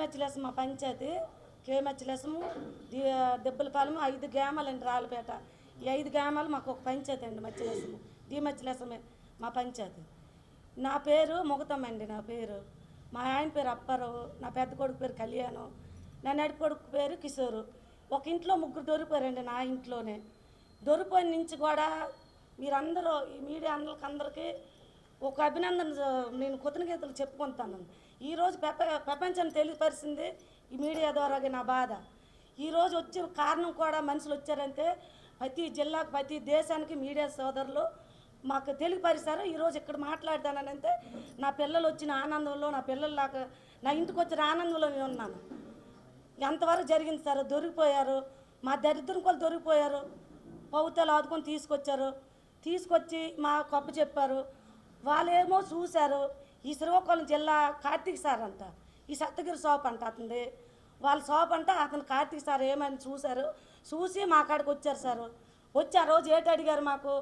డిమెచ్లెస్ మా పంచాయతీ కేమెచ్లెసము దెబ్బలపాలెం ఐదు గ్రామాలండి రాళ్ళపేట. ఈ ఐదు గ్రామాలు మాకు ఒక పంచాయతీ అండి మచ్చలేసము డిమచ్చలేసమే మా పంచాయతీ. నా పేరు ముగతమ్మ అండి నా పేరు. మా ఆయన పేరు అప్పారావు నా పెద్ద కొడుకు పేరు కళ్యాణం నా నడి కొడుకు పేరు కిషోరు. ఒక ఇంట్లో ముగ్గురు దొరికిపోయారండి నా ఇంట్లోనే. దొరికిపోయిన నుంచి కూడా మీరందరూ ఈ మీడియా అందరికి అందరికీ ఒక అభినందన నేను కృతజ్ఞతలు చెప్పుకుంటాను ఈరోజు పెప ప్రపంచం తెలియపరిచింది ఈ మీడియా ద్వారా నా బాధ. ఈరోజు వచ్చిన కారణం కూడా మనుషులు వచ్చారంటే ప్రతి జిల్లాకు ప్రతి దేశానికి మీడియా సోదరులు మాకు తెలియపరిచారు ఈరోజు ఇక్కడ మాట్లాడతానంటే నా పిల్లలు వచ్చిన ఆనందంలో నా పిల్లల్లాగా నా ఇంటికి వచ్చిన ఆనందంలో నేను ఉన్నాను ఎంతవరకు జరిగింది సార్? దొరికిపోయారు. మా దరిద్రం కూడా దొరికిపోయారు. పౌతలు ఆదుకొని తీసుకొచ్చారు. తీసుకొచ్చి మా కప్ప చెప్పారు. వాళ్ళేమో చూశారు. ఈ శ్రీకాకుళం జిల్లా కార్తీక్ సార్ అంట. ఈ సప్తగిరి షాప్ అంట అతనిది. వాళ్ళ షాప్ అంట అతను కార్తీక్ సార్ ఏమని చూశారు. చూసి మా కాడికి వచ్చారు సార్. వచ్చి ఆ రోజు ఏటి అడిగారు మాకు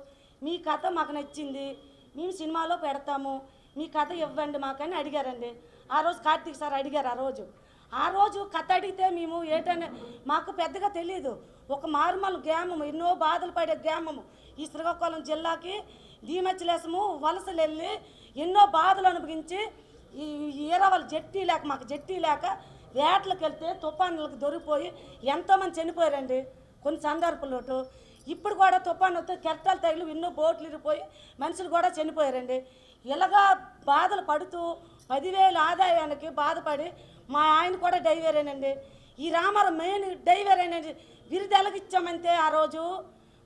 మీ కథ మాకు నచ్చింది. మేము సినిమాలో పెడతాము. మీ కథ ఇవ్వండి మాకని అడిగారండి. ఆ రోజు కార్తీక్ సార్ అడిగారు ఆ రోజు. ఆ రోజు కథ అడిగితే మేము ఏటనే మాకు పెద్దగా తెలియదు ఒక మారుమల్ గ్రామము ఎన్నో బాధలు పడే గ్రామము ఈ శ్రీకాకుళం జిల్లాకి దీమచ్చలేసము వలసలు వెళ్ళి ఎన్నో బాధలు అనుభవించి ఈ ఈరవల జట్టి లేక మాకు జట్టి లేక వేటలకు వెళ్తే తుఫానులకు దొరికిపోయి ఎంతోమంది చనిపోయారండి కొన్ని సందర్భంలో ఇప్పుడు కూడా తుఫాను వస్తే కెరటాలు తగిలి ఎన్నో బోట్లు ఇరిపోయి మనుషులు కూడా చనిపోయారండి. ఇలాగా బాధలు పడుతూ పదివేల ఆదాయానికి బాధపడి మా ఆయన కూడా డైవేరేనండి ఈ రామారావు మెయిన్ డైవేరేనండి బిరుదు ఆ రోజు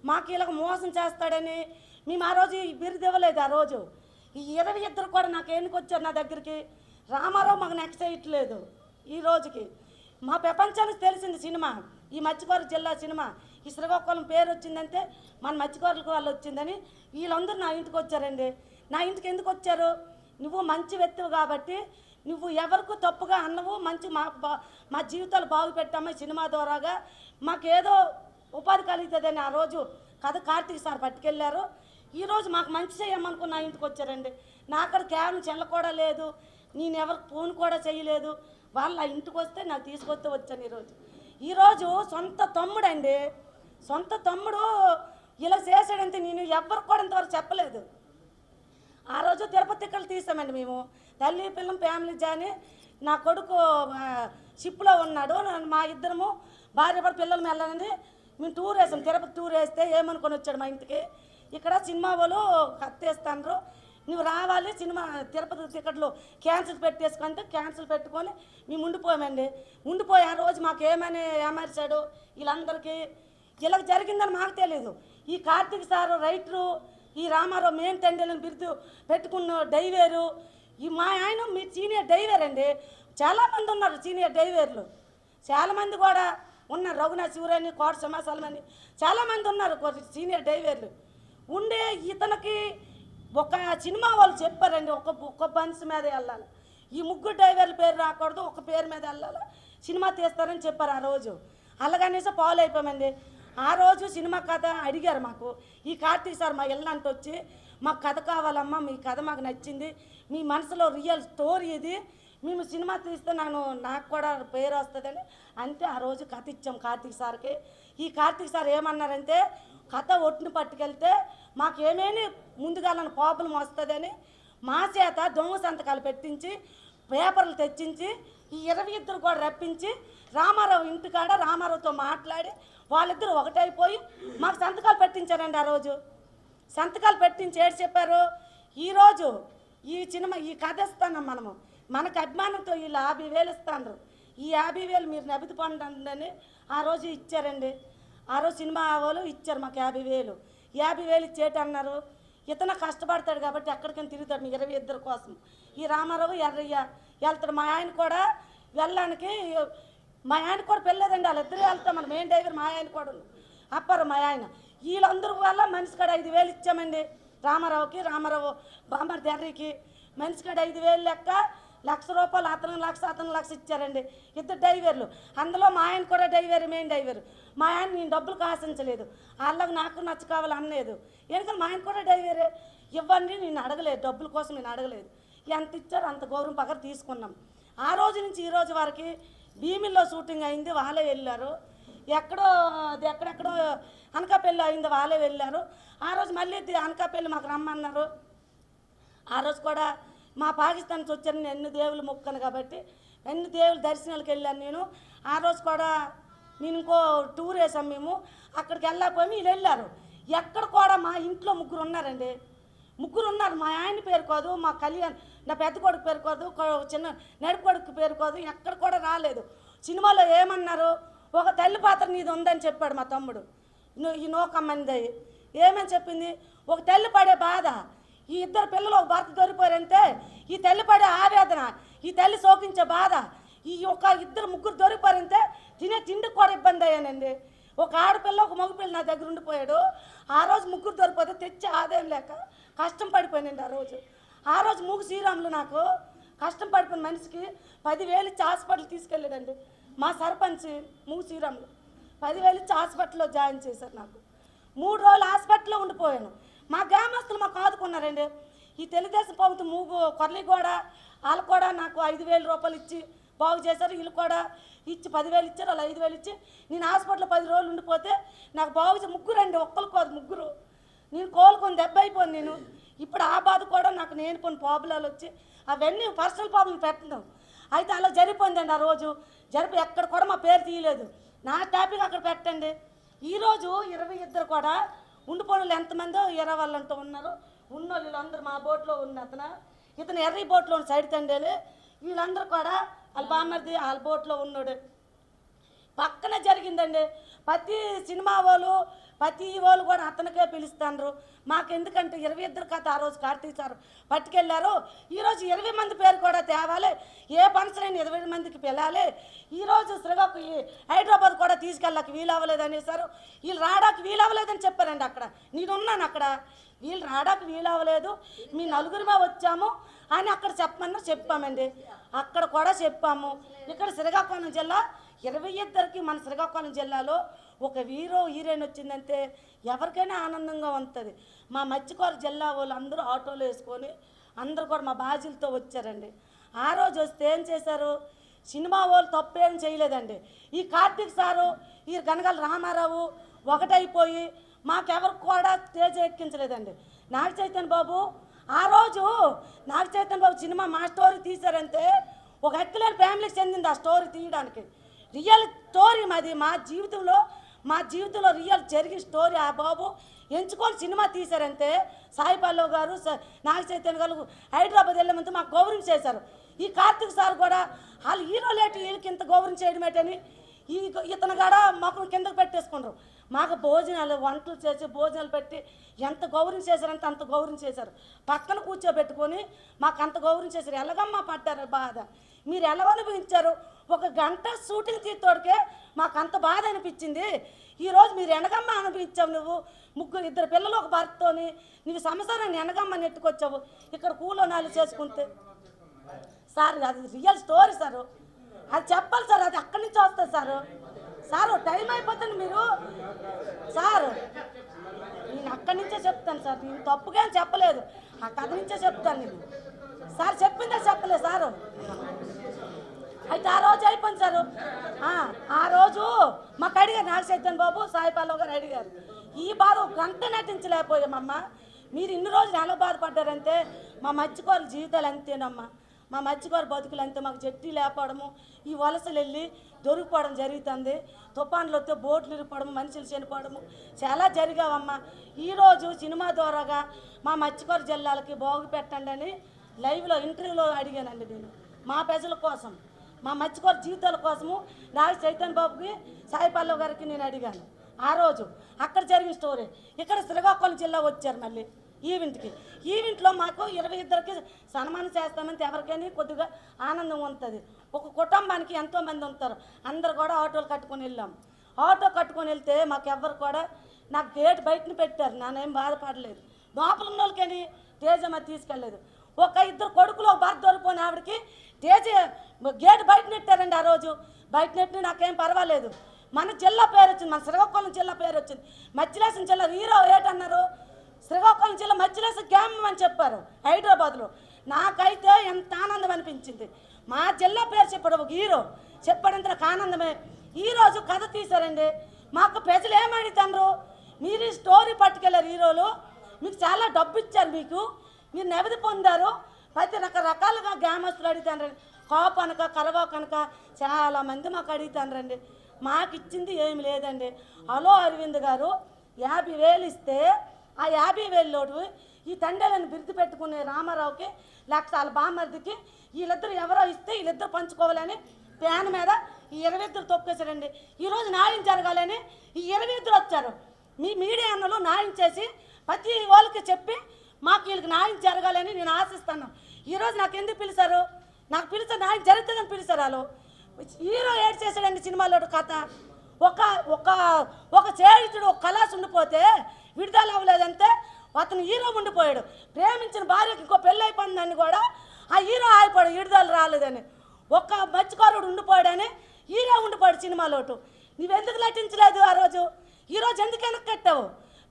మాకు ఇలాగ మోసం చేస్తాడని మేము ఆ రోజు ఈ బిరుదు ఇవ్వలేదు ఆ రోజు. ఈ ఇరవై ఇద్దరు కూడా నాకు ఎన్నికి వచ్చారు నా దగ్గరికి? రామారావు మాకు నెక్స్ట్ చేయట్లేదు ఈ రోజుకి. మా ప్రపంచానికి తెలిసింది సినిమా ఈ మత్స్యకారు జిల్లా సినిమా. ఈ శ్రీకాకుళం పేరు వచ్చిందంటే మన మత్స్యకారులకు వాళ్ళు వచ్చిందని వీళ్ళందరూ నా ఇంటికి వచ్చారండి. నా ఇంటికి ఎందుకు వచ్చారు? నువ్వు మంచి వ్యక్తివు కాబట్టి నువ్వు ఎవరికి తప్పుగా అన్నవు మంచి మా బా- మా జీవితాలు బాగుపెట్టామా ఈ సినిమా ద్వారాగా మాకేదో ఉపాధి కలుగుతుందని ఆ రోజు కథ కార్తీక్ సార్ పట్టుకెళ్ళారు. ఈరోజు మాకు మంచి చేయమనుకుని నా ఇంటికి వచ్చారండి. నా అక్కడ కేవలం చెల్ల కూడా లేదు. నేను ఎవరికి ఫోన్ కూడా చేయలేదు. వాళ్ళు ఆ ఇంటికి వస్తే నాకు తీసుకొస్తే వచ్చాను ఈరోజు. ఈరోజు సొంత తమ్ముడండి. సొంత తమ్ముడు ఇలా చేశాడంటే నేను ఎవరికి కూడా ఇంతవరకు చెప్పలేదు. ఆ రోజు తిరుపతి ఇక్కడ తీసామండి మేము. తల్లి పిల్లం ఫ్యామిలీ జాని నా కొడుకు షిప్లో ఉన్నాడు. మా ఇద్దరము భార్య భర్త పిల్లలు వెళ్ళాలని మేము టూర్ వేసాం. తిరుపతి టూర్ వేస్తే ఏమనుకొని వచ్చాడు మా ఇంటికి? ఇక్కడ సినిమా వాళ్ళు కత్తేస్తాను నువ్వు రావాలి సినిమా తిరుపతి టికెట్లు క్యాన్సిల్ పెట్టేసుకుంటే క్యాన్సిల్ పెట్టుకొని మేము ఉండిపోయామండి ఉండిపోయి ఆ రోజు మాకు ఏమని ఏమర్చాడు? వీళ్ళందరికీ ఇలా జరిగిందని మాకు తెలియదు ఈ కార్తీక్ సారు రైటరు ఈ రామారావు మెయిన్ తండ్రిని బిరుదు పెట్టుకున్న డైవేరు ఈ మా ఆయన మీ సీనియర్ డైవర్ అండి. చాలామంది ఉన్నారు సీనియర్ డైవర్లు చాలామంది కూడా ఉన్నారు. రఘునాథ్ శివరాణి కోట సమాసాలమని చాలామంది ఉన్నారు సీనియర్ డైవర్లు ఉండే ఇతనికి ఒక సినిమా వాళ్ళు చెప్పారండి ఒక ఒక బన్స్ మీద వెళ్ళాలి. ఈ ముగ్గురు డ్రైవర్ల పేరు రాకూడదు ఒక పేరు మీద వెళ్ళాలి. సినిమా తీస్తారని చెప్పారు ఆ రోజు. అలాగనేసి ఫాలో అయిపోయామండి. ఆ రోజు సినిమా కథ అడిగారు మాకు. ఈ కార్తీక్ సార్ మా ఇళ్ళంట వచ్చి మాకు కథ కావాలమ్మా మీ కథ మాకు నచ్చింది. మీ మనసులో రియల్ స్టోరీ ఇది. మేము సినిమా తీస్తే నన్ను నాకు కూడా పేరు వస్తుందని అంటే ఆ రోజు కథ ఇచ్చాం కార్తీక్ సార్కి. ఈ కార్తీక్ సార్ ఏమన్నారంటే కథ ఒట్టును పట్టుకెళ్తే మాకేమేమి ముందుగా ప్రాబ్లం వస్తుందని మా చేత దొంగ సంతకాలు పెట్టించి పేపర్లు తెచ్చించి ఈ ఇరవై ఇద్దరు కూడా రప్పించి రామారావు ఇంటికాడ రామారావుతో మాట్లాడి వాళ్ళిద్దరు ఒకటైపోయి మాకు సంతకాలు పెట్టించారండి ఆ రోజు. సంతకాలు పెట్టించి ఏడు చెప్పారు? ఈరోజు ఈ సినిమా ఈ కథ ఇస్తాను మనము. మనకు అభిమానంతో వీళ్ళు యాభై వేలు ఇస్తాను ఈ యాభై వేలు మీరు నబితి పండండి ఆ రోజు ఇచ్చారండి. ఆ రోజు సినిమా వాళ్ళు ఇచ్చారు మాకు యాభై వేలు. యాభై వేలు ఇచ్చేటన్నారు ఇతను కష్టపడతాడు కాబట్టి ఎక్కడికైనా తిరుగుతాడు మీ ఇరవై ఇద్దరు కోసం. ఈ రామారావు ఎర్రయ్య వెళ్తాడు. మా ఆయన కూడా వెళ్ళడానికి మా ఆయన కూడా పెళ్ళలేదండి. వాళ్ళిద్దరూ వెళ్తాం. మన మెయిన్ డ్రైవర్ మా ఆయన కూడా అప్పారు మా ఆయన. వీళ్ళందరూ వల్ల మనిషి కాడ ఐదు వేలు ఇచ్చామండి. రామారావుకి రామారావు బామ్మర్ దెర్రికి మనిషి కాడ ఐదు వేలు లెక్క లక్ష రూపాయలు అతను లక్ష అతను లక్ష ఇచ్చారండి. ఇద్దరు డైవర్లు అందులో మా ఆయన కూడా డైవర్ మెయిన్ డైవర్ మా ఆయన నేను డబ్బులు కాసించలేదు వాళ్ళకి నాకు నచ్చ కావాలి అనలేదు. ఎందుకంటే మా ఆయన కూడా డైవరే ఇవ్వండి నేను అడగలేదు. డబ్బుల కోసం నేను అడగలేదు. ఎంత ఇచ్చారో అంత గౌరవం పక్కన తీసుకున్నాం. ఆ రోజు నుంచి ఈ రోజు వరకు భీమిల్లో షూటింగ్ అయింది వాళ్ళే వెళ్ళారు. ఎక్కడో అది ఎక్కడెక్కడో అనకాపల్లి అయింది వాళ్ళే వెళ్ళారు. ఆ రోజు మళ్ళీ అనకాపల్లి మాకు రమ్మన్నారు. ఆ రోజు కూడా మా పాకిస్తాన్ వచ్చాను నేను ఎన్ని దేవుళ్ళు మొక్కను కాబట్టి ఎన్ని దేవుళ్ళ దర్శనాలకు వెళ్ళాను నేను. ఆ రోజు కూడా నేను ఇంకో టూర్ వేసాం మేము. అక్కడికి వెళ్ళకపోయి వీళ్ళు వెళ్ళారు. ఎక్కడ కూడా మా ఇంట్లో ముగ్గురు ఉన్నారండి. ముగ్గురు ఉన్నారు. మా ఆయన పేరు కాదు మా కళ్యాణ్ నా పెద్ద కొడుకు పేరు కాదు చిన్న నడుపు కొడుకు పేరు కాదు ఎక్కడ కూడా రాలేదు. సినిమాలో ఏమన్నారు? ఒక తల్లి పాత్ర నీది ఉందని చెప్పాడు మా తమ్ముడు. ఈ నోకమ్మంది ఏమని చెప్పింది? ఒక తల్లి పడే బాధ. ఈ ఇద్దరు పిల్లలు ఒక భర్త దొరికిపోయారంటే ఈ తల్లి పడే ఆవేదన ఈ తల్లి శోకించే బాధ ఈ ఒక ఇద్దరు ముగ్గురు దొరికిపోయారంటే తినే తిండికి కూడా ఇబ్బంది అయ్యానండి. ఒక ఆడపిల్ల ఒక మగపిల్ల నా దగ్గర ఉండిపోయాడు. ఆ రోజు ముగ్గురు దొరికిపోతే తెచ్చి ఆదాయం లేక కష్టం పడిపోయానండి ఆ రోజు. ఆ రోజు మూగు శ్రీరాములు నాకు కష్టం పడిపోయిన మనిషికి పదివేలు ఇచ్చి హాస్పిటల్ తీసుకెళ్ళాడండి. మా సర్పంచ్ మూగు శ్రీరాములు పదివేలు ఇచ్చి హాస్పిటల్లో జాయిన్ చేశారు నాకు. మూడు రోజులు హాస్పిటల్లో ఉండిపోయాను. మా గ్రామస్తులు మాకు ఆదుకున్నారండి. ఈ తెలుగుదేశం ప్రభుత్వం మూగు కొరలి కూడా వాళ్ళు కూడా నాకు ఐదు వేల రూపాయలు ఇచ్చి బాగు చేశారు వీళ్ళు కూడా ఇచ్చి పదివేలు ఇచ్చారు వాళ్ళు ఐదు వేలు ఇచ్చి నేను హాస్పిటల్లో పది రోజులు ఉండిపోతే నాకు బాగు ముగ్గురు అండి ఒక్కరు కాదు ముగ్గురు. నేను కోలుకొని దెబ్బ అయిపోయాను నేను. ఇప్పుడు ఆ బాధ కూడా నాకు నేను కొన్ని ప్రాబ్లాలు వచ్చి అవన్నీ పర్సనల్ ప్రాబ్లం పెట్టడం అయితే అలా జరిగిపోయిందండి ఆ రోజు. జరిపి ఎక్కడ కూడా మా పేరు తీయలేదు. నా టాపిక్ అక్కడ పెట్టండి. ఈరోజు ఇరవై ఇద్దరు కూడా ఉండిపోయిన ఎంతమందో ఇరవై వాళ్ళు ఉన్నారు. ఉన్న వీళ్ళందరూ మా బోట్లో ఉన్న అతను ఇతను ఎర్రి బోట్లో ఉన్న సైడ్ తండేలు వీళ్ళందరూ కూడా వాళ్ళ బామ్మర్ది వాళ్ళ బోట్లో ఉన్నాడు. పక్కన జరిగిందండి. ప్రతి సినిమా వాళ్ళు ప్రతి వాళ్ళు కూడా అతనికే పిలుస్తాండ్రు. మాకు ఎందుకంటే ఇరవై ఇద్దరు కథ ఆ రోజు కార్తీక్ సార్ పట్టుకెళ్ళారు ఈరోజు ఇరవై మంది పేరు కూడా తేవాలి. ఏ ఫంక్షన్ ఇరవై మందికి పిలాలి. ఈరోజు శ్రీగాకు హైదరాబాద్ కూడా తీసుకెళ్ళక వీలు అవ్వలేదు అనేసారు వీళ్ళు రావడానికి వీలు అవ్వలేదని చెప్పారండి అక్కడ. నేను ఉన్నాను అక్కడ. వీళ్ళు రావడానికి వీలు అవ్వలేదు. మీ నలుగురిమే వచ్చాము అని అక్కడ చెప్పమన్నా చెప్పామండి. అక్కడ కూడా చెప్పాము. ఇక్కడ శ్రీకాకుళం జిల్లా ఇరవై ఇద్దరికి మన శ్రీకాకుళం జిల్లాలో. ఒక హీరో హీరోయిన్ వచ్చిందంటే ఎవరికైనా ఆనందంగా ఉంటుంది. మా మత్స్యకూర జిల్లా వాళ్ళు అందరూ ఆటోలు వేసుకొని అందరూ కూడా మా బాజీలతో వచ్చారండి. ఆ రోజు వస్తే ఏం చేశారు? సినిమా వాళ్ళు తప్పేం చేయలేదండి. ఈ కార్తీక్ సారు ఈ గనగల రామారావు ఒకటైపోయి మాకెవరు కూడా తేజ ఎక్కించలేదండి. నాగ చైతన్య బాబు ఆ రోజు నాగ చైతన్య బాబు సినిమా మా స్టోరీ తీశారంటే ఒక ఎక్కలేని ఫ్యామిలీకి చెందింది ఆ స్టోరీ తీయడానికి. రియల్ స్టోరీ మాది. మా జీవితంలో మా జీవితంలో రియల్ జరిగిన స్టోరీ ఆ బాబు. ఎంచుకొని సినిమా తీశారంటే సాయి పల్లవ్ గారు స- నాగ చైతన్య గారు హైదరాబాద్ వెళ్ళే ముందు మాకు గౌరవం చేశారు. ఈ కార్తీక్ సార్ కూడా వాళ్ళు హీరో లేటి వీళ్ళకి ఇంత గౌరవం చేయడం ఏంటని ఈ ఇతను కూడా మాకు కిందకు పెట్టేసుకుంటారు మాకు భోజనాలు వంటలు చేసి భోజనాలు పెట్టి ఎంత గౌరవం చేశారంటే అంత గౌరవం చేశారు. పక్కన కూర్చోబెట్టుకొని మాకు అంత గౌరవం చేశారు. ఎలాగమ్మా పడ్డారు బాధ? మీరు ఎలా అనుభవించారు? ఒక గంట షూటింగ్ తీతోడికే మాకు అంత బాధ అనిపించింది. ఈరోజు మీరు ఎనగమ్మ అనిపించావు నువ్వు. ముగ్గురు ఇద్దరు పిల్లలు ఒక భర్తతోని నువ్వు సంవత్సరాన్ని ఎనగమ్మ నెట్టుకొచ్చావు. ఇక్కడ కూలోనాలు చేసుకుంటే. సార్ అది రియల్ స్టోరీ సారు. అది చెప్పాలి సార్ అది అక్కడి నుంచి వస్తుంది సారు. సారు టైం అయిపోతుంది మీరు. సార్ నేను అక్కడి నుంచే చెప్తాను సార్. నేను తప్పుగా చెప్పలేదు. ఆ కథ నుంచే చెప్తాను నేను. సార్ చెప్పిందే చెప్పలేదు సారు? చెప్పండి సార్ ఆ, రోజు మాకు అడిగారు నాగచైతన్ బాబు సాయి గారు అడిగారు. ఈ బాధ ఒక గంట నటించలేకపోయామమ్మా. మీరు ఇన్ని రోజులు ఎలా బాధపడ్డారంటే మా మత్స్యకారుల జీవితాలు అంతేనమ్మా. మా మత్స్యకారు బతుకులు అంతే మాకు జట్టి లేపడము ఈ వలసలు వెళ్ళి దొరికిపోవడం జరుగుతుంది. తుఫాన్లు వస్తే బోట్లు ఇరిపోవడం మనుషులు చనిపోవడము చాలా జరిగావమ్మా. ఈరోజు సినిమా ద్వారాగా మా మత్స్యకారు జిల్లాలకి బాగు పెట్టండి అని లైవ్లో ఇంటర్వ్యూలో అడిగానండి నేను మా ప్రజల కోసం. మా మత్స్యకూర జీవితాల కోసము నాగ చైతన్య బాబుకి సాయి పల్లవ్ గారికి నేను అడిగాను. ఆ రోజు అక్కడ జరిగిన స్టోరీ. ఇక్కడ శ్రీకాకుళం జిల్లా వచ్చారు మళ్ళీ ఈవెంట్కి. ఈవెంట్లో మాకు ఇరవై ఇద్దరికి సన్మానం చేస్తామంటే ఎవరికైనా కొద్దిగా ఆనందం ఉంటుంది. ఒక కుటుంబానికి ఎంతోమంది ఉంటారు. అందరు కూడా ఆటోలు కట్టుకొని వెళ్ళాం. ఆటో కట్టుకొని వెళ్తే మాకు ఎవరు కూడా నాకు గేట్ బయటని పెట్టారు. నానేం బాధపడలేదు. లోపల ఉన్న వాళ్ళకని తేజమ్మ తీసుకెళ్ళలేదు. ఒక ఇద్దరు కొడుకులు ఒక భర్త దొరికిపోయిన ఆవిడకి స్టేజ్ గేట్ బయట నెట్టారండి ఆ రోజు. బయట నెట్టి నాకేం పర్వాలేదు. మన జిల్లా పేరు వచ్చింది మన శ్రీకాకుళం జిల్లా పేరు వచ్చింది. మధ్యలేసం జిల్లా హీరో ఏటన్నారు శ్రీకాకుళం జిల్లా మధ్యలేసం గ్యామ్ అని చెప్పారు హైదరాబాద్లో. నాకైతే ఎంత ఆనందం అనిపించింది. మా జిల్లా పేరు చెప్పాడు ఒక హీరో. చెప్పడంత నాకు ఆనందమే. ఈరోజు కథ తీశారండి. మాకు ప్రజలు ఏమడుగుతారు మీరు ఈ స్టోరీ పట్టుకెళ్ళారు హీరోలు. మీకు చాలా డబ్బు ఇచ్చారు మీకు. మీరు నెవది పొందారు. ప్రతి రకరకాలుగా గ్రామస్తులు అడుగుతానండి కాపు అనక కలవా కనుక చాలామంది మాకు మాకు అడుగుతారండి మాకు ఇచ్చింది ఏమి లేదండి. హలో అరవింద్ గారు యాభై వేలు ఇస్తే ఆ యాభై వేలలోడు ఈ తండ్రులను బిరుదు పెట్టుకునే రామారావుకి లేకపోతే వాళ్ళ బామ్మర్దికి వీళ్ళిద్దరు ఎవరో ఇస్తే వీళ్ళిద్దరు పంచుకోవాలని ప్యాన్ మీద ఈ ఇరవై ఇద్దరు తొక్కేశారండి. ఈరోజు న్యాయం జరగాలని ఈ ఇరవై ఇద్దరు వచ్చారు. మీ మీడియా అన్నలు న్యాయం చేసి ప్రతి వాళ్ళకి చెప్పి మాకు వీళ్ళకి న్యాయం జరగాలని నేను ఆశిస్తాను. ఈరోజు నాకు ఎందుకు పిలిచారు? నాకు పిలిచే న్యాయం జరుగుతుందని పిలిచారు వాళ్ళు. హీరో ఏడ్ చేశాడండి సినిమాలో కథ. ఒక ఒక ఒక చేయుడు ఒక కళాస్ ఉండిపోతే విడుదల అవ్వలేదంటే అతను హీరో ఉండిపోయాడు. ప్రేమించిన భార్యకి ఇంకో పెళ్ళి అయిపోయిందని కూడా ఆ హీరో ఆగిపోయాడు విడుదల రాలేదని. ఒక్క మత్స్యకారుడు ఉండిపోయాడని హీరో ఉండిపోయాడు సినిమాలోటు. నువ్వెందుకు నటించలేదు ఆ రోజు? ఈరోజు ఎందుకు వెనక్కి కట్టావు?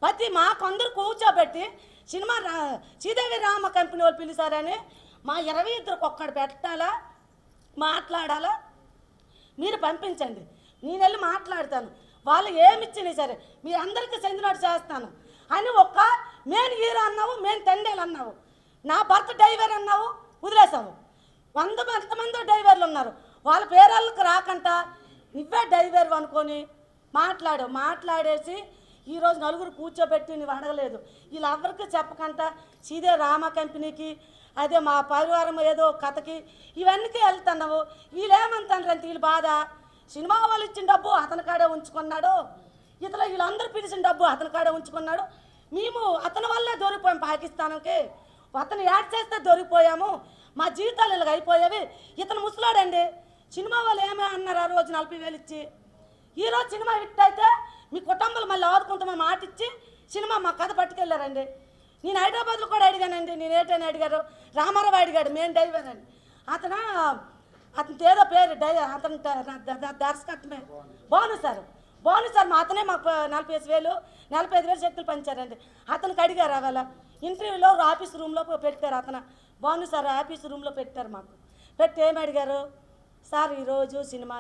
ప్రతి మాకు అందరు కూర్చోబెట్టి సినిమా రా శ్రీదేవి రామ కంపెనీ వాళ్ళు పిలిచారని మా ఇరవై ఇద్దరికి ఒక్కడు పెట్టాలా మాట్లాడాలా? మీరు పంపించండి. నేను వెళ్ళి మాట్లాడతాను. వాళ్ళు ఏమి ఇచ్చినా సరే మీ అందరికీ చెందినట్టు చేస్తాను. అని ఒక్క మెయిన్ హీరో అన్నావు మెయిన్ తండేలు అన్నావు. నా భర్త డ్రైవర్ అన్నావు వదిలేసావు. వంద ఎంతమంది డ్రైవర్లు ఉన్నారు. వాళ్ళ పేరాళ్ళకి రాకంట. నువ్వే డ్రైవర్ అనుకొని మాట్లాడు. మాట్లాడేసి ఈరోజు నలుగురు కూర్చోబెట్టి నువ్వు అడగలేదు. వీళ్ళు ఎవరికి చెప్పకంట? సీదే రామ కంపెనీకి అదే మా పరివారం ఏదో కథకి ఇవన్నీ వెళ్తున్నావు. వీళ్ళేమంటారు అంటే వీళ్ళు బాధ? సినిమా వాళ్ళు ఇచ్చిన డబ్బు అతని కాడే ఉంచుకున్నాడు. ఇతర వీళ్ళందరూ పిలిచిన డబ్బు అతని కాడే ఉంచుకున్నాడు. మేము అతని వల్లే దొరికిపోయాం పాకిస్తాన్కి. అతను యాడ్ చేస్తే దొరికిపోయాము. మా జీవితాలు ఇలాగ అయిపోయేవి. ఇతను ముసలాడండి. సినిమా వాళ్ళు ఏమే అన్నారు ఆ రోజు నలభై వేలు ఇచ్చి? ఈరోజు సినిమా హిట్ అయితే మీ కుటుంబాలు మళ్ళీ ఆదుకుంటామని మాట ఇచ్చి సినిమా మా కథ పట్టుకెళ్ళారండి. నేను హైదరాబాద్లో కూడా అడిగానండి నేను ఏంటని అడిగారు. రామారావు అడిగాడు మేము డ్రైవర్ అని అతను అతని ఏదో పేరు డై అతను దర్శకత్వమే. బాను సార్ బాను సార్ మా అతనే మాకు నలభై ఐదు వేలు నలభై ఐదు వేలు శక్తులు పంచారండి. అతనికి అడిగారు అవాళ ఇంటర్వ్యూలో ఆఫీస్ రూమ్లో పెట్టారు అతను. బాను సార్ ఆఫీస్ రూమ్లో పెట్టారు మాకు. పెట్టి ఏమి అడిగారు? సార్ ఈరోజు సినిమా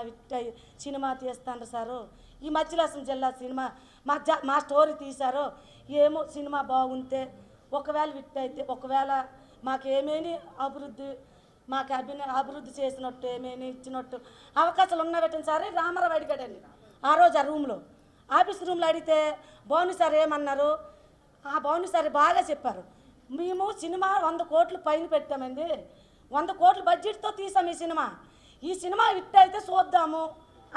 సినిమా తీస్తాను సారు. ఈ మధ్యలాసం జిల్లా సినిమా. మా జ మా స్టోరీ తీశారో ఏమో సినిమా బాగుంటే ఒకవేళ విట్ అయితే ఒకవేళ మాకేమేమి అభివృద్ధి మాకు అభిన అభివృద్ధి చేసినట్టు ఏమేమి ఇచ్చినట్టు అవకాశాలు ఉన్న సరే. రామారావు అడిగాడండి. ఆ రోజు ఆ రూమ్లో. ఆఫీస్ రూమ్లో అడిగితే బాగుంది సార్ ఏమన్నారు? ఆ బాగుంది సార్ బాగా చెప్పారు. మేము సినిమా వంద కోట్లు పైన పెట్టామండి. వంద కోట్ల బడ్జెట్తో తీసాం ఈ సినిమా. ఈ సినిమా హిట్ అయితే చూద్దాము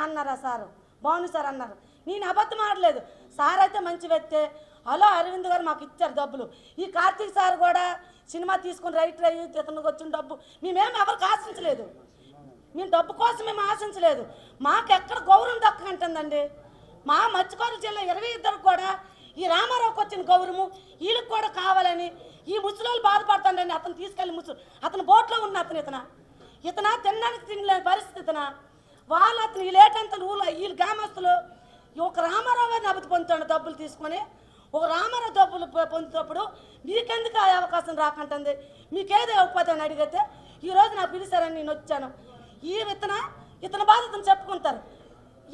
అన్నారా సారు. బాగుంది సార్ అన్నారు. నేను అబద్ధం ఆడలేదు. సార్ అయితే మంచి వ్యక్తే. హలో అరవింద్ గారు మాకు ఇచ్చారు డబ్బులు. ఈ కార్తీక్ సార్ కూడా సినిమా తీసుకుని రైటర్ అయ్యి ఇతనికి వచ్చిన డబ్బు. మేమేం ఎవరికి ఆశించలేదు. మేము డబ్బు కోసం మేము ఆశించలేదు. మాకు ఎక్కడ గౌరవం దక్కంటుందండి మా మత్స్యకారు జిల్లా ఇరవై ఇద్దరు కూడా ఈ రామారావుకి వచ్చిన గౌరవము వీళ్ళకి కూడా కావాలని ఈ ముసలోళ్ళు బాధపడుతుండండి. అతను తీసుకెళ్ళి ముసలు అతను బోట్లో ఉన్న అతను ఇతన? ఇతన తినడానికి తినలేని పరిస్థితి ఇతనా? వాళ్ళు అతను లేటంతలు ఊళ్ళో వీళ్ళు గ్రామస్తులు ఈ ఒక రామారావు గారిని అభివృద్ధి పొందుతాడు డబ్బులు తీసుకొని. ఒక రామారావు డబ్బులు పొ- పొందుతున్నప్పుడు మీకెందుకు ఆ అవకాశం రాకుంటుంది? మీకేదో ఇవ్వకపోతే అని అడిగితే ఈరోజు నాకు పిలిచారని నేను వచ్చాను. ఈ విత్తన ఇతని బాధ ఇతను చెప్పుకుంటారు.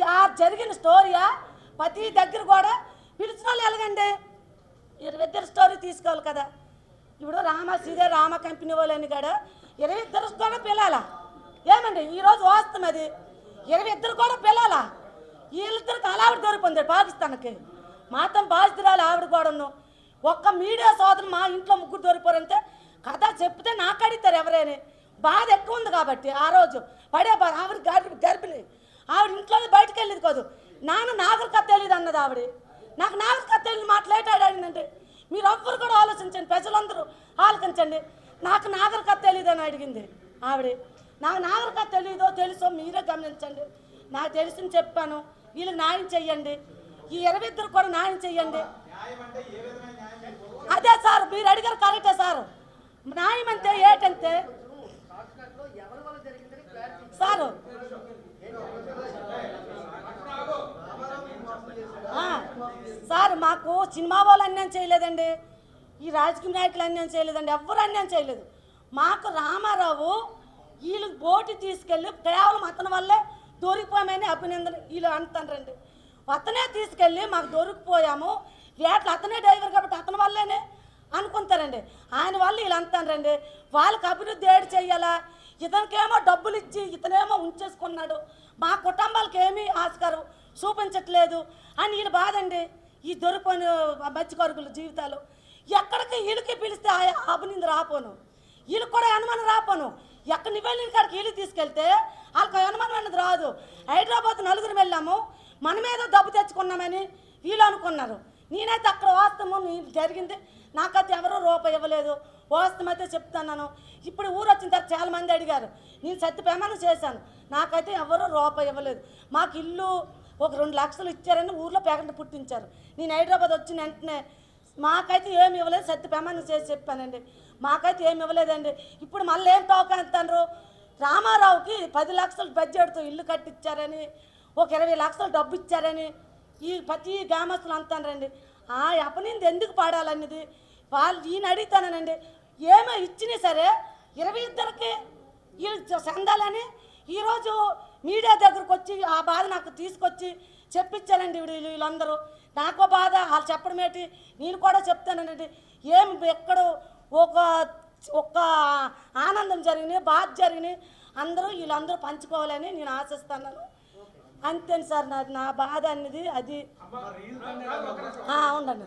ఆ జరిగిన స్టోరీయా ప్రతి దగ్గర కూడా పిలిచిన వాళ్ళు ఎలాగండి? ఇరవై ఇద్దరు స్టోరీ తీసుకోవాలి కదా. ఇప్పుడు రామ శ్రీదే రామ కంపెనీ వాళ్ళని కూడా ఇరవై ఇద్దరు స్టోరీ పిల్లాలా ఏమండి? ఈరోజు వాస్తవం అది. ఇరవై ఇద్దరు కూడా పిల్లల? వీళ్ళిద్దరికి అలా ఆవిడ దొరికింది పాకిస్తాన్కి. మాత్రం బాధితురాలు ఆవిడ కూడాను. ఒక్క మీడియా సోదరు మా ఇంట్లో ముగ్గురు దొరికిపోరంటే కథ చెప్తే నాకు అడుగుతారు ఎవరైనా. బాధ ఎక్కువ ఉంది కాబట్టి ఆ రోజు పడే బాధ ఆవిడ గర్భి గర్భిణి. ఆవిడ ఇంట్లో బయటకు వెళ్ళేది కాదు. నాన్న నాగరికత తెలియదు అన్నది ఆవిడ. నాకు నాగరికత తెలియదు మాట్లాడాడంటే మీరు ఒక్కరు కూడా ఆలోచించండి. ప్రజలందరూ ఆలోచించండి. నాకు నాగరికత తెలియదు అని అడిగింది ఆవిడ. నాకు నాగరికత తెలియదో తెలుసో మీరే గమనించండి. నాకు తెలిసింది చెప్పాను వీళ్ళకి న్యాయం చెయ్యండి. ఈ ఇరవై ఇద్దరు కూడా న్యాయం చెయ్యండి. అదే సార్ మీరు అడిగారు కరెక్టే సార్. న్యాయం అంటే ఏటంటే సారు. సార్ మాకు సినిమా వాళ్ళు అన్యాయం చేయలేదండి. ఈ రాజకీయ నాయకులు అన్యాయం చేయలేదండి. ఎవ్వరు అన్యాయం చేయలేదు. మాకు రామారావు వీళ్ళు బోటు తీసుకెళ్ళి కేవలం అతని వల్లే దొరికిపోయామని అభినందన వీళ్ళు అంటారండి అతనే తీసుకెళ్ళి మాకు దొరికిపోయాము. వేటలు అతనే డ్రైవర్ కాబట్టి అతని వల్లేనే అనుకుంటారండి. ఆయన వల్ల వీళ్ళు అంటారండి వాళ్ళకి అభివృద్ధి ఏడు చెయ్యాలా ఇతనికేమో డబ్బులు ఇచ్చి ఇతనేమో ఉంచేసుకున్నాడు. మా కుటుంబాలకు ఏమీ ఆస్కారం చూపించట్లేదు అని వీళ్ళు బాధండి. ఈ దొరికిపోయిన మత్స్యకారుకుల జీవితాలు. ఎక్కడికి వీళ్ళకి పిలిస్తే ఆ అభినంది రాపోను. వీళ్ళకి కూడా అనుమానం రాపోను. ఎక్కడ నువ్వు వెళ్ళిన కాడికి వీళ్ళు తీసుకెళ్తే వాళ్ళకి అనుమానం అనేది రాదు. హైదరాబాద్ నలుగురు వెళ్ళాము. మనమేదో డబ్బు తెచ్చుకున్నామని వీళ్ళు అనుకున్నారు. నేనైతే అక్కడ వాస్తవము జరిగింది. నాకైతే ఎవరూ రూపాయి ఇవ్వలేదు. వాస్తవం అయితే చెప్తున్నాను. ఇప్పుడు ఊరు వచ్చిన తర్వాత చాలా మంది అడిగారు. నేను సత్య చేశాను. నాకైతే ఎవరూ రూపాయి ఇవ్వలేదు. మాకు ఇల్లు ఒక రెండు లక్షలు ఇచ్చారని ఊర్లో పేకంట పుట్టించారు. నేను హైదరాబాద్ వచ్చిన వెంటనే మాకైతే ఏమి ఇవ్వలేదు సత్య ప్రమాణం చేసి చెప్పానండి. మాకైతే ఏమి ఇవ్వలేదండి. ఇప్పుడు మళ్ళీ ఏం టోకన్ అంటారు రామారావుకి పది లక్షలు బడ్జెట్తో ఇల్లు కట్టించారని ఒక ఇరవై లక్షలు డబ్బు ఇచ్చారని ఈ ప్రతి గ్రామస్తులు అంటారండి ఆ అపనింది ఎందుకు పాడాలన్నది? వాళ్ళు ఈయన అడుగుతానండి ఏమో ఇచ్చినా సరే ఇరవై ఇద్దరికి వీళ్ళు చెందాలని ఈరోజు మీడియా దగ్గరకు వచ్చి ఆ బాధ నాకు తీసుకొచ్చి చెప్పించారండి వీళ్ళు వీళ్ళందరూ. నాకో బాధ వాళ్ళు చెప్పడం ఏంటి? నేను కూడా చెప్తానండి ఏం ఎక్కడో ఒక ఒక ఆనందం జరిగినాయి బాధ జరిగినాయి. అందరూ వీళ్ళందరూ పంచుకోవాలని నేను ఆశిస్తున్నాను. అంతేను సార్ నా నా బాధ అనేది అది. ఉండండి.